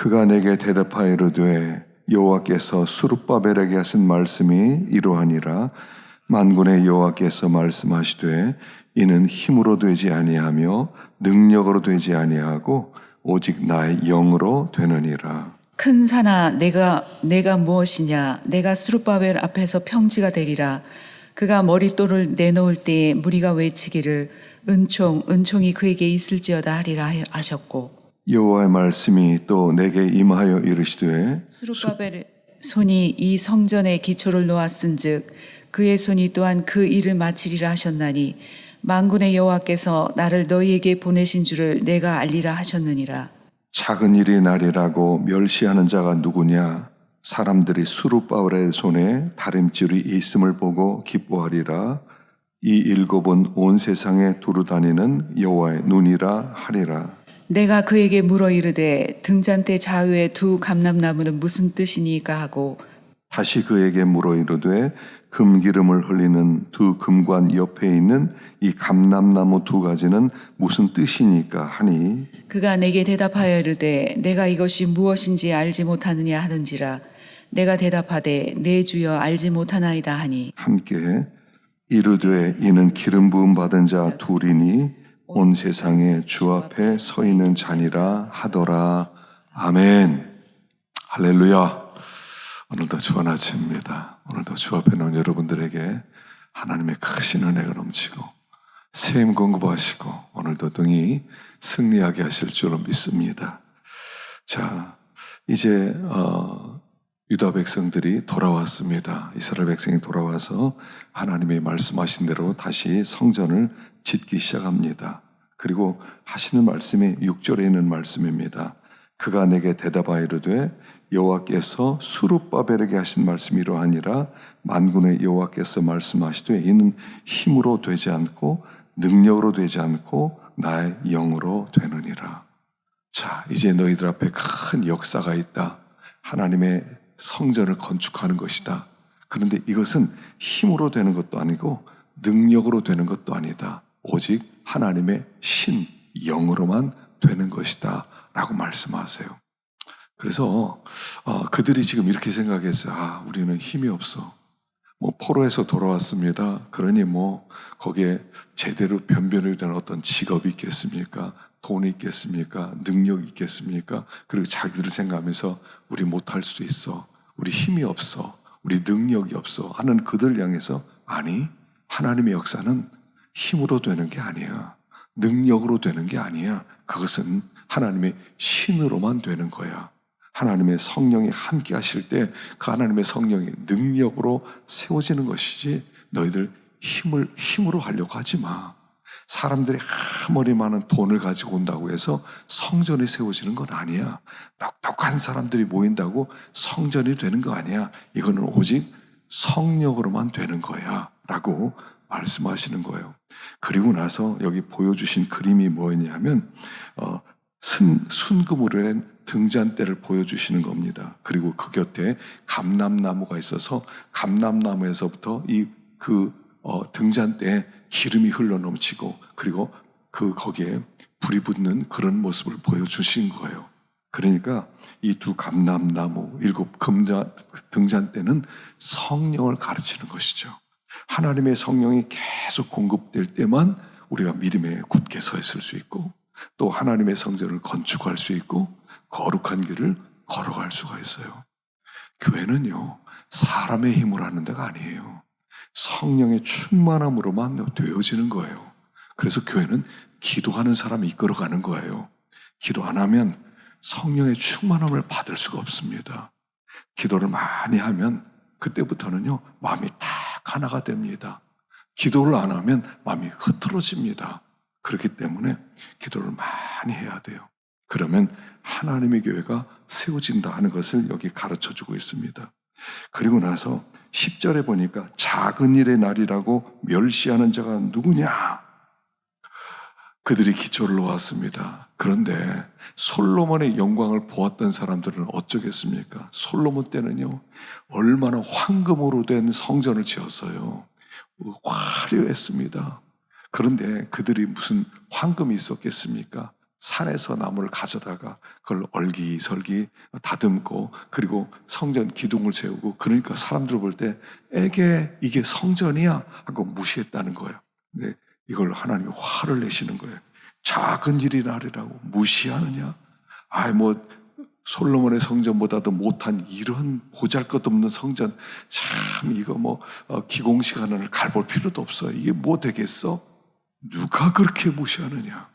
그가 내게 대답하여 이르되 여호와께서 수룹바벨에게 하신 말씀이 이러하니라. 만군의 여호와께서 말씀하시되 이는 힘으로 되지 아니하며 능력으로 되지 아니하고 오직 나의 영으로 되느니라. 큰 산아 내가 내가 무엇이냐? 내가 수르바벨 앞에서 평지가 되리라. 그가 머릿돌을 내놓을 때에 무리가 외치기를 은총 은총이 그에게 있을지어다 하리라 하셨고 여호와의 말씀이 또 내게 임하여 이르시되 수르바벨의 손이 이 성전의 기초를 놓았은즉 그의 손이 또한 그 일을 마치리라 하셨나니 만군의 여호와께서 나를 너희에게 보내신 줄을 내가 알리라 하셨느니라. 작은 일이 나리라고 멸시하는 자가 누구냐? 사람들이 수룹바울의 손에 다림줄이 있음을 보고 기뻐하리라. 이 일곱은 온 세상에 두루 다니는 여호와의 눈이라 하리라 내가 그에게 물어 이르되 등잔대 좌우에 두 감람나무는 무슨 뜻이니까 하고 다시 그에게 물어 이르되 금기름을 흘리는 두 금관 옆에 있는 이 감람나무 두 가지는 무슨 뜻이니까 하니? 그가 내게 대답하여 이르되 내가 이것이 무엇인지 알지 못하느냐 하는지라. 내가 대답하되 내 주여 알지 못하나이다 하니. 함께 이르되 이는 기름 부음 받은 자 둘이니 온 세상에 주 앞에 서 있는 자니라 하더라. 아멘. 할렐루야. 오늘도 좋은 아침입니다. 오늘도 주 앞에 놓은 여러분들에게 하나님의 크신 은혜가 넘치고 세임 공급하시고 오늘도 등이 승리하게 하실 줄로 믿습니다. 자 이제 어, 유다 백성들이 돌아왔습니다. 이스라엘 백성이 돌아와서 하나님의 말씀하신 대로 다시 성전을 짓기 시작합니다. 그리고 하시는 말씀이 6절에 있는 말씀입니다. 그가 내게 대답하여 이르되 여호와께서 수룹바벨에게 하신 말씀이 이러하니라 만군의 여호와께서 말씀하시되 이는 힘으로 되지 않고 능력으로 되지 않고 나의 영으로 되느니라. 자, 이제 너희들 앞에 큰 역사가 있다. 하나님의 성전을 건축하는 것이다. 그런데 이것은 힘으로 되는 것도 아니고 능력으로 되는 것도 아니다. 오직 하나님의 신, 영으로만 되는 것이다. 라고 말씀하세요. 그래서 어, 그들이 지금 이렇게 생각했어요. 아, 우리는 힘이 없어. 뭐 포로에서 돌아왔습니다. 그러니 뭐 거기에 제대로 변변이 되는 어떤 직업이 있겠습니까? 돈이 있겠습니까? 능력이 있겠습니까? 그리고 자기들을 생각하면서 우리 못할 수도 있어. 우리 힘이 없어. 우리 능력이 없어. 하는 그들 향해서 아니 하나님의 역사는 힘으로 되는 게 아니야. 능력으로 되는 게 아니야. 그것은 하나님의 신으로만 되는 거야. 하나님의 성령이 함께 하실 때 그 하나님의 성령이 능력으로 세워지는 것이지 너희들 힘을 힘으로 하려고 하지 마. 사람들이 아무리 많은 돈을 가지고 온다고 해서 성전이 세워지는 건 아니야. 똑똑한 사람들이 모인다고 성전이 되는 거 아니야. 이거는 오직 성령으로만 되는 거야. 라고 말씀하시는 거예요. 그리고 나서 여기 보여주신 그림이 뭐였냐면, 어, 순, 순금으로 된 등잔대를 보여주시는 겁니다. 그리고 그 곁에 감람나무가 있어서 감람나무에서부터 이그 어, 등잔대에 기름이 흘러 넘치고 그리고 그 거기에 불이 붙는 그런 모습을 보여주신 거예요. 그러니까 이 두 감람나무 일곱 금자 등잔대는 성령을 가르치는 것이죠. 하나님의 성령이 계속 공급될 때만 우리가 믿음에 굳게 서 있을 수 있고 또 하나님의 성전을 건축할 수 있고 거룩한 길을 걸어갈 수가 있어요. 교회는요, 사람의 힘으로 하는 데가 아니에요. 성령의 충만함으로만 되어지는 거예요. 그래서 교회는 기도하는 사람이 이끌어가는 거예요. 기도 안 하면 성령의 충만함을 받을 수가 없습니다. 기도를 많이 하면 그때부터는요, 마음이 딱 하나가 됩니다. 기도를 안 하면 마음이 흐트러집니다. 그렇기 때문에 기도를 많이 해야 돼요. 그러면 하나님의 교회가 세워진다 하는 것을 여기 가르쳐 주고 있습니다. 그리고 나서 10절에 보니까 작은 일의 날이라고 멸시하는 자가 누구냐? 그들이 기초를 놓았습니다. 그런데 솔로몬의 영광을 보았던 사람들은 어쩌겠습니까? 솔로몬 때는요, 얼마나 황금으로 된 성전을 지었어요. 화려했습니다. 그런데 그들이 무슨 황금이 있었겠습니까? 산에서 나무를 가져다가 그걸 얼기설기 다듬고 그리고 성전 기둥을 세우고 그러니까 사람들 볼 때 에게 이게 성전이야 하고 무시했다는 거예요. 이걸 하나님이 화를 내시는 거예요. 작은 일이 나리라고 무시하느냐? 아이 뭐 솔로몬의 성전보다도 못한 이런 보잘것없는 성전 참 이거 뭐 어, 기공 시간을 갈볼 필요도 없어요. 이게 뭐 되겠어? 누가 그렇게 무시하느냐?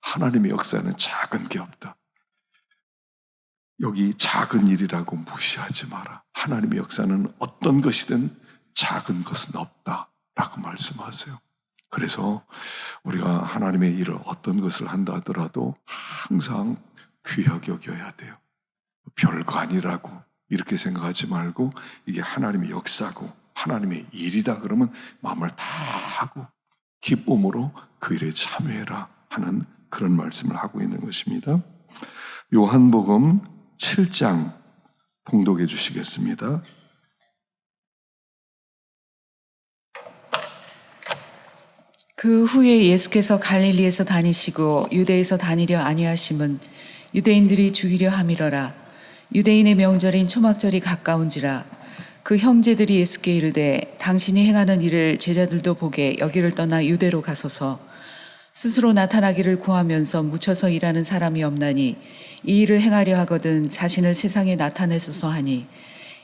하나님의 역사는 작은 게 없다. 여기 작은 일이라고 무시하지 마라. 하나님의 역사는 어떤 것이든 작은 것은 없다. 라고 말씀하세요. 그래서 우리가 하나님의 일을 어떤 것을 한다 하더라도 항상 귀하게 여겨야 돼요. 별거 아니라고 이렇게 생각하지 말고 이게 하나님의 역사고 하나님의 일이다 그러면 마음을 다 하고 기쁨으로 그 일에 참여해라 하는 그런 말씀을 하고 있는 것입니다. 요한복음 7장 봉독해 주시겠습니다. 그 후에 예수께서 갈릴리에서 다니시고 유대에서 다니려 아니하심은 유대인들이 죽이려 함이러라. 유대인의 명절인 초막절이 가까운지라 그 형제들이 예수께 이르되 당신이 행하는 일을 제자들도 보게 여기를 떠나 유대로 가소서. 스스로 나타나기를 구하면서 묻혀서 일하는 사람이 없나니 이 일을 행하려 하거든 자신을 세상에 나타내소서 하니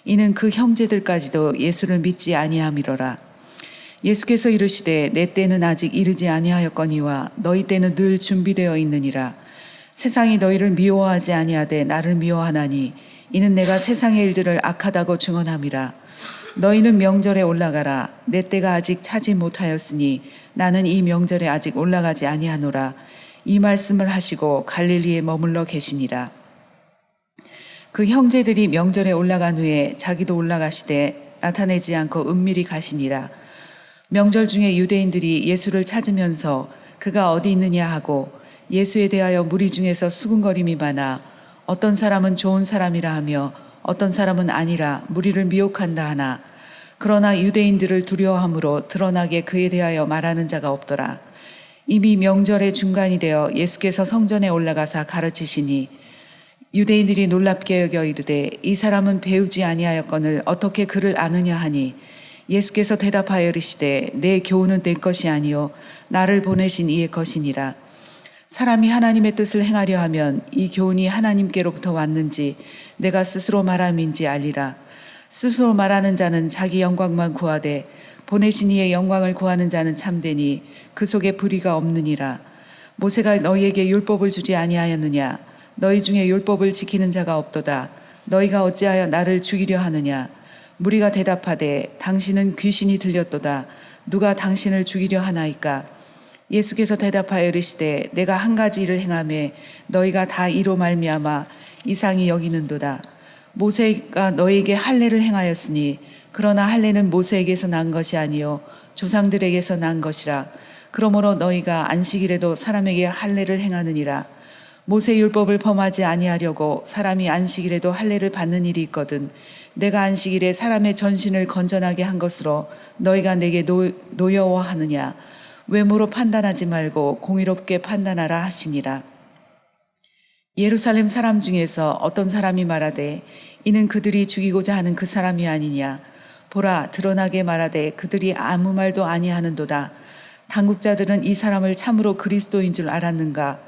이는 그 형제들까지도 예수를 믿지 아니함이로라 예수께서 이르시되 내 때는 아직 이르지 아니하였거니와 너희 때는 늘 준비되어 있느니라. 세상이 너희를 미워하지 아니하되 나를 미워하나니 이는 내가 세상의 일들을 악하다고 증언함이라. 너희는 명절에 올라가라. 내 때가 아직 차지 못하였으니 나는 이 명절에 아직 올라가지 아니하노라. 이 말씀을 하시고 갈릴리에 머물러 계시니라. 그 형제들이 명절에 올라간 후에 자기도 올라가시되 나타내지 않고 은밀히 가시니라 명절 중에 유대인들이 예수를 찾으면서 그가 어디 있느냐 하고 예수에 대하여 무리 중에서 수군거림이 많아 어떤 사람은 좋은 사람이라 하며 어떤 사람은 아니라 무리를 미혹한다 하나. 그러나 유대인들을 두려워함으로 드러나게 그에 대하여 말하는 자가 없더라. 이미 명절의 중간이 되어 예수께서 성전에 올라가사 가르치시니 유대인들이 놀랍게 여겨 이르되 이 사람은 배우지 아니하였거늘 어떻게 그를 아느냐 하니 예수께서 대답하여 이르시되 내 교훈은 내 것이 아니요 나를 보내신 이의 것이니라. 사람이 하나님의 뜻을 행하려 하면 이 교훈이 하나님께로부터 왔는지 내가 스스로 말함인지 알리라. 스스로 말하는 자는 자기 영광만 구하되 보내신 이의 영광을 구하는 자는 참되니 그 속에 불의가 없느니라. 모세가 너희에게 율법을 주지 아니하였느냐? 너희 중에 율법을 지키는 자가 없도다. 너희가 어찌하여 나를 죽이려 하느냐 무리가 대답하되 당신은 귀신이 들렸도다. 누가 당신을 죽이려 하나이까? 예수께서 대답하여 이르시되 내가 한 가지 일을 행함에 너희가 다 이로 말미암아 이상히 여기는도다. 모세가 너희에게 할례를 행하였으니 그러나 할례는 모세에게서 난 것이 아니요 조상들에게서 난 것이라. 그러므로 너희가 안식일에도 사람에게 할례를 행하느니라 모세 율법을 범하지 아니하려고 사람이 안식일에도 할례를 받는 일이 있거든 내가 안식일에 사람의 전신을 건전하게 한 것으로 너희가 내게 노, 노여워하느냐? 외모로 판단하지 말고 공의롭게 판단하라 하시니라. 예루살렘 사람 중에서 어떤 사람이 말하되 이는 그들이 죽이고자 하는 그 사람이 아니냐? 보라 드러나게 말하되 그들이 아무 말도 아니하는도다. 당국자들은 이 사람을 참으로 그리스도인 줄 알았는가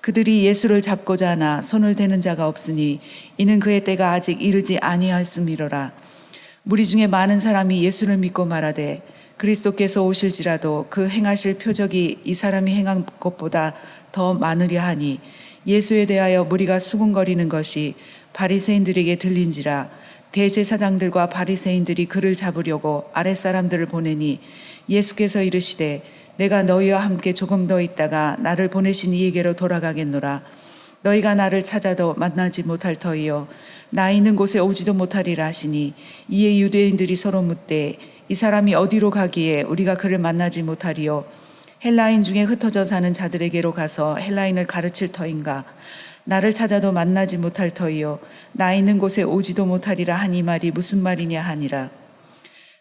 그들이 예수를 잡고자 하나 손을 대는 자가 없으니 이는 그의 때가 아직 이르지 아니하였음이로라. 무리 중에 많은 사람이 예수를 믿고 말하되 그리스도께서 오실지라도 그 행하실 표적이 이 사람이 행한 것보다 더 많으려 하니 예수에 대하여 무리가 수군거리는 것이 바리새인들에게 들린지라 대제사장들과 바리새인들이 그를 잡으려고 아랫사람들을 보내니 예수께서 이르시되 내가 너희와 함께 조금 더 있다가 나를 보내신 이에게로 돌아가겠노라. 너희가 나를 찾아도 만나지 못할 터이요. 나 있는 곳에 오지도 못하리라 하시니 이에 유대인들이 서로 묻되 이 사람이 어디로 가기에 우리가 그를 만나지 못하리요? 헬라인 중에 흩어져 사는 자들에게로 가서 헬라인을 가르칠 터인가? 나를 찾아도 만나지 못할 터이요. 나 있는 곳에 오지도 못하리라 하니 말이 무슨 말이냐 하니라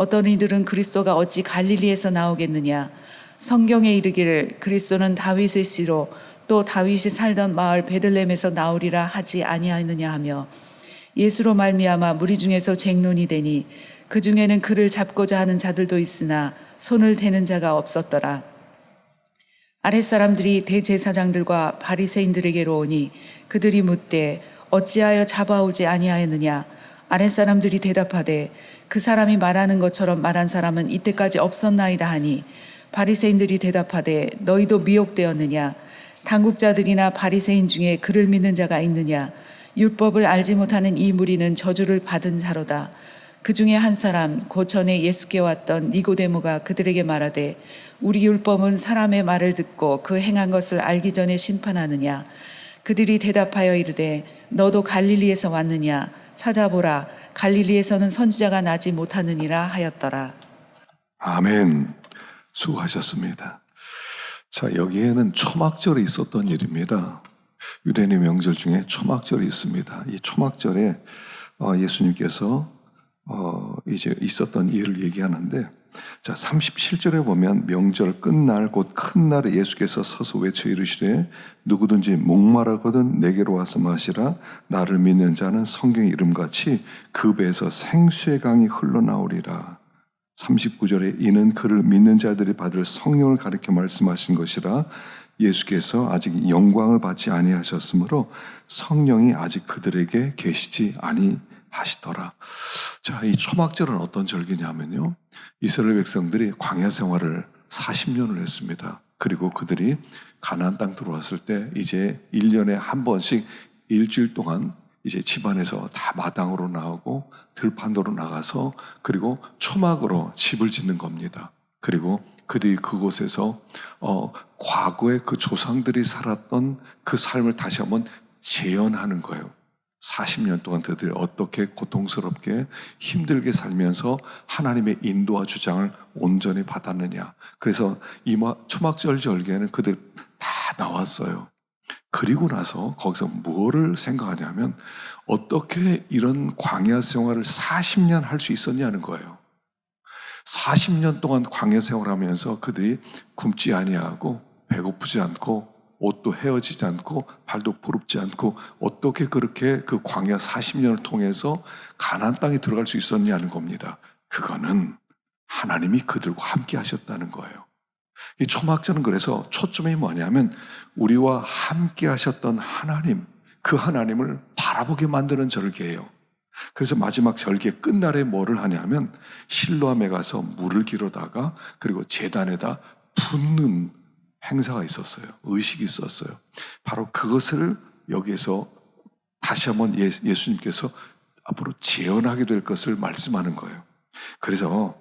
어떤 이들은 그리스도가 어찌 갈릴리에서 나오겠느냐 성경에 이르기를 그리스도는 다윗의 씨로 또 다윗이 살던 마을 베들렘에서 나오리라 하지 아니하느냐 하며 예수로 말미암아 무리 중에서 쟁론이 되니 그 중에는 그를 잡고자 하는 자들도 있으나 손을 대는 자가 없었더라. 아랫사람들이 대제사장들과 바리새인들에게로 오니 그들이 묻되 어찌하여 잡아오지 아니하였느냐 아랫사람들이 대답하되 그 사람이 말하는 것처럼 말한 사람은 이때까지 없었나이다 하니 바리새인들이 대답하되 너희도 미혹되었느냐? 당국자들이나 바리새인 중에 그를 믿는 자가 있느냐? 율법을 알지 못하는 이 무리는 저주를 받은 자로다. 그 중에 한 사람 고 전에 예수께 왔던 니고데모가 그들에게 말하되 우리 율법은 사람의 말을 듣고 그 행한 것을 알기 전에 심판하느냐? 그들이 대답하여 이르되 너도 갈릴리에서 왔느냐? 찾아보라 갈릴리에서는 선지자가 나지 못하느니라 하였더라 아멘. 수고하셨습니다. 자, 여기에는 초막절이 있었던 일입니다. 유대인의 명절 중에 초막절이 있습니다. 이 초막절에 어, 예수님께서 어, 이제 있었던 일을 얘기하는데 자, 37절에 보면 명절 끝날 곧 큰 날에 예수께서 서서 외쳐 이르시되 누구든지 목마르거든 내게로 와서 마시라 나를 믿는 자는 성경 이름같이 그 배에서 생수의 강이 흘러나오리라. 39절에 이는 그를 믿는 자들이 받을 성령을 가리켜 말씀하신 것이라 예수께서 아직 영광을 받지 아니하셨으므로 성령이 아직 그들에게 계시지 아니 하시더라. 자, 이 초막절은 어떤 절기냐면요. 이스라엘 백성들이 광야 생활을 40년을 했습니다. 그리고 그들이 가나안 땅 들어왔을 때 이제 1년에 한 번씩 일주일 동안 이제 집안에서 다 마당으로 나오고 들판도로 나가서 그리고 초막으로 집을 짓는 겁니다. 그리고 그들이 그곳에서 어 과거에 그 조상들이 살았던 그 삶을 다시 한번 재현하는 거예요. 40년 동안 그들이 어떻게 고통스럽게 힘들게 살면서 하나님의 인도와 주장을 온전히 받았느냐. 그래서 이마 초막절 절기에는 그들 다 나왔어요. 그리고 나서 거기서 뭐를 생각하냐면 어떻게 이런 광야 생활을 40년 할 수 있었냐는 거예요. 40년 동안 광야 생활하면서 그들이 굶지 아니하고 배고프지 않고 옷도 헤어지지 않고 발도 부릅지 않고 어떻게 그렇게 그 광야 40년을 통해서 가나안 땅에 들어갈 수 있었냐는 겁니다. 그거는 하나님이 그들과 함께 하셨다는 거예요. 이 초막절은 그래서 초점이 뭐냐면 우리와 함께 하셨던 하나님, 그 하나님을 바라보게 만드는 절기예요. 그래서 마지막 절기 끝날에 뭐를 하냐면 실로암에 가서 물을 기르다가 그리고 재단에다 붓는 행사가 있었어요. 의식이 있었어요. 바로 그것을 여기에서 다시 한번 예, 예수님께서 앞으로 재현하게 될 것을 말씀하는 거예요. 그래서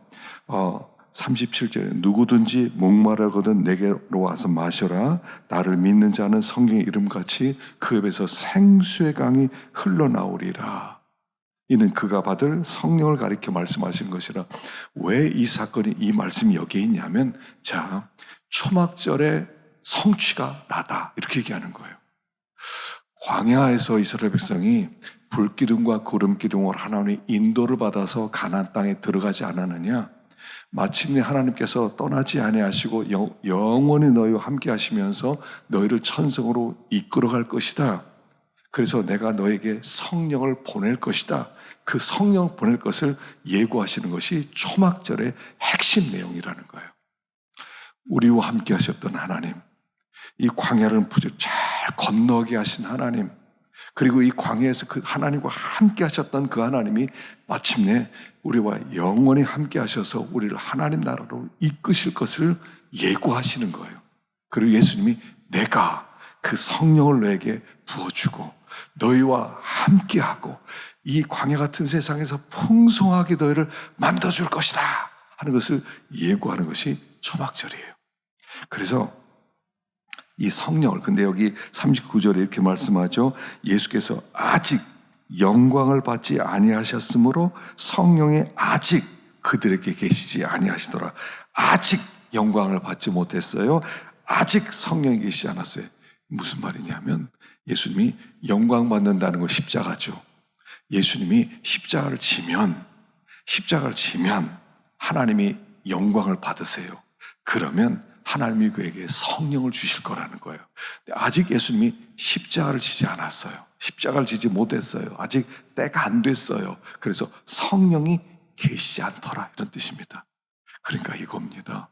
어, 37절에 누구든지 목마르거든 내게로 와서 마셔라. 나를 믿는 자는 성경의 이름같이 그 입에서 생수의 강이 흘러나오리라. 이는 그가 받을 성령을 가리켜 말씀하신 것이라. 왜 이 사건이 이 말씀이 여기에 있냐면 자 초막절의 성취가 나다 이렇게 얘기하는 거예요. 광야에서 이스라엘 백성이 불기둥과 구름기둥으로 하나님의 인도를 받아서 가나안 땅에 들어가지 않았느냐? 마침내 하나님께서 떠나지 아니하시고 영- 영원히 너희와 함께 하시면서 너희를 천성으로 이끌어갈 것이다. 그래서 내가 너에게 성령을 보낼 것이다. 그 성령 보낼 것을 예고하시는 것이 초막절의 핵심 내용이라는 거예요. 우리와 함께 하셨던 하나님, 이 광야를 부지 잘 건너게 하신 하나님, 그리고 이 광야에서 그 하나님과 함께 하셨던 그 하나님이 마침내 우리와 영원히 함께 하셔서 우리를 하나님 나라로 이끄실 것을 예고하시는 거예요. 그리고 예수님이 내가 그 성령을 너에게 부어주고 너희와 함께하고 이 광야 같은 세상에서 풍성하게 너희를 만들어줄 것이다 하는 것을 예고하는 것이 초막절이에요. 그래서 이 성령을 근데 여기 39절에 이렇게 말씀하죠. 예수께서 아직 영광을 받지 아니하셨으므로 성령이 아직 그들에게 계시지 아니하시더라. 아직 영광을 받지 못했어요. 아직 성령이 계시지 않았어요. 무슨 말이냐면 예수님이 영광 받는다는 거 십자가죠. 예수님이 십자가를 지면 십자가를 지면 하나님이 영광을 받으세요. 그러면 하나님이 그에게 성령을 주실 거라는 거예요. 아직 예수님이 십자가를 지지 않았어요. 십자가를 지지 못했어요. 아직 때가 안 됐어요. 그래서 성령이 계시지 않더라 이런 뜻입니다. 그러니까 이겁니다.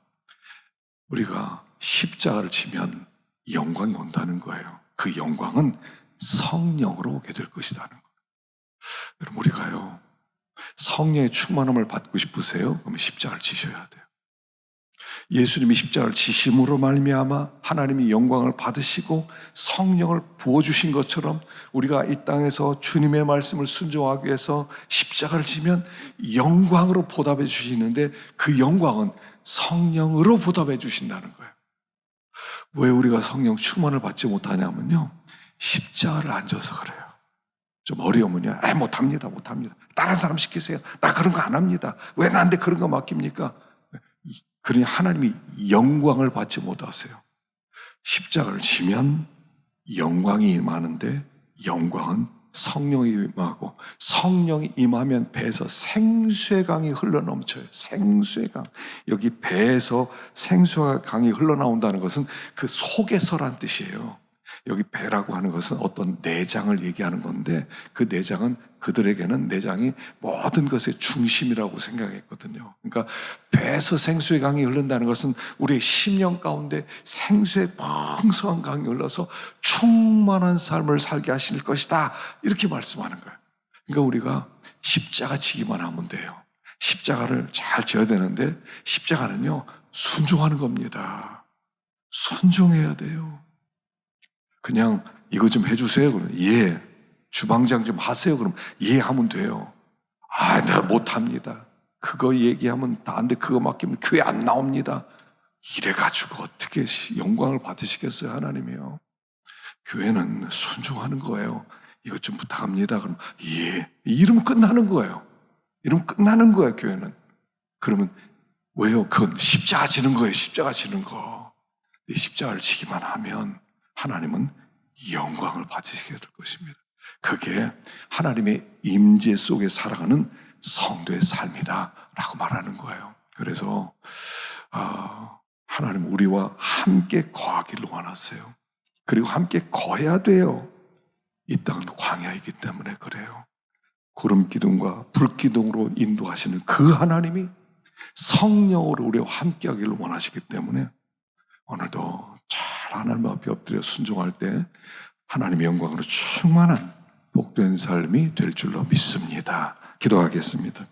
우리가 십자가를 지면 영광이 온다는 거예요. 그 영광은 성령으로 오게 될 것이라는 거예요. 여러분 우리가요 성령의 충만함을 받고 싶으세요? 그러면 십자가를 지셔야 돼요. 예수님이 십자가를 지심으로 말미암아 하나님이 영광을 받으시고 성령을 부어 주신 것처럼 우리가 이 땅에서 주님의 말씀을 순종하기 위해서 십자가를 지면 영광으로 보답해 주시는데 그 영광은 성령으로 보답해 주신다는 거예요. 왜 우리가 성령 충만을 받지 못하냐면요. 십자가를 안 져서 그래요. 좀 어려우면요. 아, 못합니다. 못합니다. 다른 사람 시키세요. 나 그런 거 안 합니다. 왜 나한테 그런 거 맡깁니까? 그러니 하나님이 영광을 받지 못하세요. 십자가를 지면 영광이 임하는데 영광은 성령이 임하고 성령이 임하면 배에서 생수의 강이 흘러넘쳐요. 생수의 강. 여기 배에서 생수의 강이 흘러나온다는 것은 그 속에서란 뜻이에요. 여기 배라고 하는 것은 어떤 내장을 얘기하는 건데 그 내장은 그들에게는 내장이 모든 것의 중심이라고 생각했거든요. 그러니까 배에서 생수의 강이 흐른다는 것은 우리의 심령 가운데 생수의 풍성한 강이 흘러서 충만한 삶을 살게 하실 것이다. 이렇게 말씀하는 거예요. 그러니까 우리가 십자가 지기만 하면 돼요. 십자가를 잘 지어야 되는데 십자가는요 순종하는 겁니다. 순종해야 돼요. 그냥 이거 좀 해주세요. 그러면 예. 주방장 좀 하세요. 그럼 예 하면 돼요. 아, 나 못합니다. 그거 얘기하면 돼. 그거 맡기면 교회 안 나옵니다. 이래가지고 어떻게 영광을 받으시겠어요, 하나님이요? 교회는 순종하는 거예요. 이것 좀 부탁합니다. 그럼 예. 이러면 끝나는 거예요. 이러면 끝나는 거예요, 교회는. 그러면 왜요? 그건 십자가 지는 거예요, 십자가 지는 거. 이 십자가를 지기만 하면 하나님은 영광을 받으시게 될 것입니다. 그게 하나님의 임재 속에 살아가는 성도의 삶이다라고 말하는 거예요. 그래서 아, 하나님 우리와 함께 거하기를 원하세요. 그리고 함께 거해야 돼요. 이 땅은 광야이기 때문에 그래요. 구름 기둥과 불 기둥으로 인도하시는 그 하나님이 성령으로 우리와 함께하기를 원하시기 때문에 오늘도 잘 하나님 앞에 엎드려 순종할 때 하나님의 영광으로 충만한 복된 삶이 될 줄로 믿습니다. 기도하겠습니다.